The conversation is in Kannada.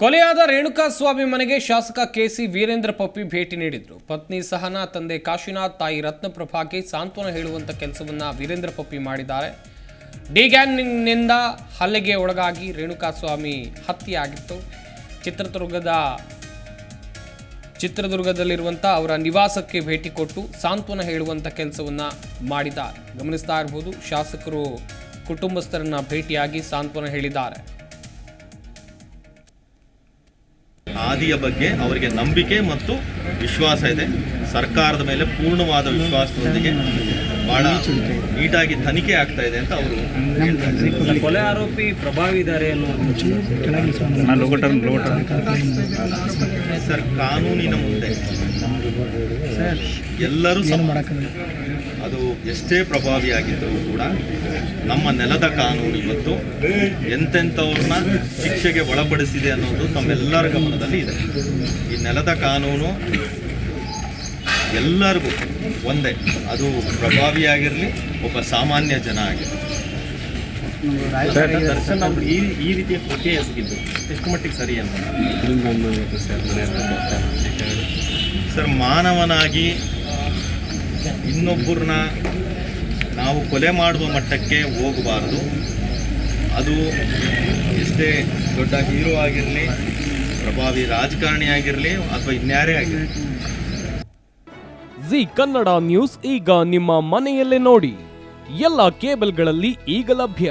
ಕೊಲೆಯಾದ ರೇಣುಕಾ ಸ್ವಾಮಿ ಮನೆಗೆ ಶಾಸಕ ಕೆಸಿ ವೀರೇಂದ್ರ ಪಪ್ಪಿ ಭೇಟಿ ನೀಡಿದ್ರು. ಪತ್ನಿ ಸಹನಾ, ತಂದೆ ಕಾಶಿನಾಥ್, ತಾಯಿ ರತ್ನಪ್ರಭಾಗೆ ಸಾಂತ್ವನ ಹೇಳುವಂತ ಕೆಲಸವನ್ನ ವೀರೇಂದ್ರ ಪಪ್ಪಿ ಮಾಡಿದ್ದಾರೆ. ಡಿಗ್ಯಾನ್ನಿಂದ ಹಲ್ಲೆಗೆ ಒಳಗಾಗಿ ರೇಣುಕಾ ಸ್ವಾಮಿ ಹತ್ಯೆಯಾಗಿತ್ತು. ಚಿತ್ರದುರ್ಗದ ಚಿತ್ರದುರ್ಗದಲ್ಲಿರುವಂಥ ಅವರ ನಿವಾಸಕ್ಕೆ ಭೇಟಿ ಕೊಟ್ಟು ಸಾಂತ್ವನ ಹೇಳುವಂಥ ಕೆಲಸವನ್ನ ಮಾಡಿದ್ದಾರೆ. ಗಮನಿಸ್ತಾ ಇರಬಹುದು ಶಾಸಕರು ಕುಟುಂಬಸ್ಥರನ್ನ ಭೇಟಿಯಾಗಿ ಸಾಂತ್ವನ ಹೇಳಿದ್ದಾರೆ. ಆದಿಯ ಬಗ್ಗೆ ಅವರಿಗೆ ನಂಬಿಕೆ ಮತ್ತು ವಿಶ್ವಾಸ ಇದೆ. ಸರ್ಕಾರದ ಮೇಲೆ ಪೂರ್ಣವಾದ ವಿಶ್ವಾಸದೊಂದಿಗೆ ಬಹಳ ನೀಟಾಗಿ ತನಿಖೆ ಆಗ್ತಾ ಇದೆ ಅಂತ ಅವರು ಹೇಳ್ತಾರೆ ಕೊಲೆ ಆರೋಪಿ ಪ್ರಭಾವಿ ಇದ್ದಾರೆ ಅನ್ನೋ ಸರ್, ಕಾನೂನಿನ ಮುಂದೆ. ಎಲ್ಲರೂ. ಅದು ಎಷ್ಟೇ ಪ್ರಭಾವಿಯಾಗಿದ್ದರೂ ಕೂಡ ನಮ್ಮ ನೆಲದ ಕಾನೂನು ಇವತ್ತು ಎಂತೆಂಥವ್ರನ್ನ ಶಿಕ್ಷೆಗೆ ಒಳಪಡಿಸಿದೆ ಅನ್ನೋದು ತಮ್ಮೆಲ್ಲರ ಗಮನದಲ್ಲಿ ಇದೆ. ಈ ನೆಲದ ಕಾನೂನು ಎಲ್ಲರಿಗೂ ಒಂದೇ. ಅದು ಪ್ರಭಾವಿಯಾಗಿರಲಿ, ಒಬ್ಬ ಸಾಮಾನ್ಯ ಜನ ಆಗಿರಲಿ. ಈ ಈ ರೀತಿಯ ಮಟ್ಟಿಗೆ ಸರಿ ಅಂತ. ಸರ್, ಮಾನವನಾಗಿ ಇನ್ನೊಬ್ಬರನ್ನ ನಾವು ಕೊಲೆ ಮಾಡುವ ಮಟ್ಟಕ್ಕೆ ಹೋಗಬಾರ್ದು. ಅದು ಎಷ್ಟೇ ದೊಡ್ಡ ಹೀರೋ ಆಗಿರಲಿ, ಪ್ರಭಾವಿ ರಾಜಕಾರಣಿ ಆಗಿರಲಿ ಅಥವಾ ಇನ್ಯಾರೇ ಆಗಿರಲಿ. ಜಿ ಕನ್ನಡ ನ್ಯೂಸ್ ಈಗ ನಿಮ್ಮ ಮನೆಯಲ್ಲೇ ನೋಡಿ. ಎಲ್ಲ ಕೇಬಲ್ಗಳಲ್ಲಿ ಈಗ ಲಭ್ಯ.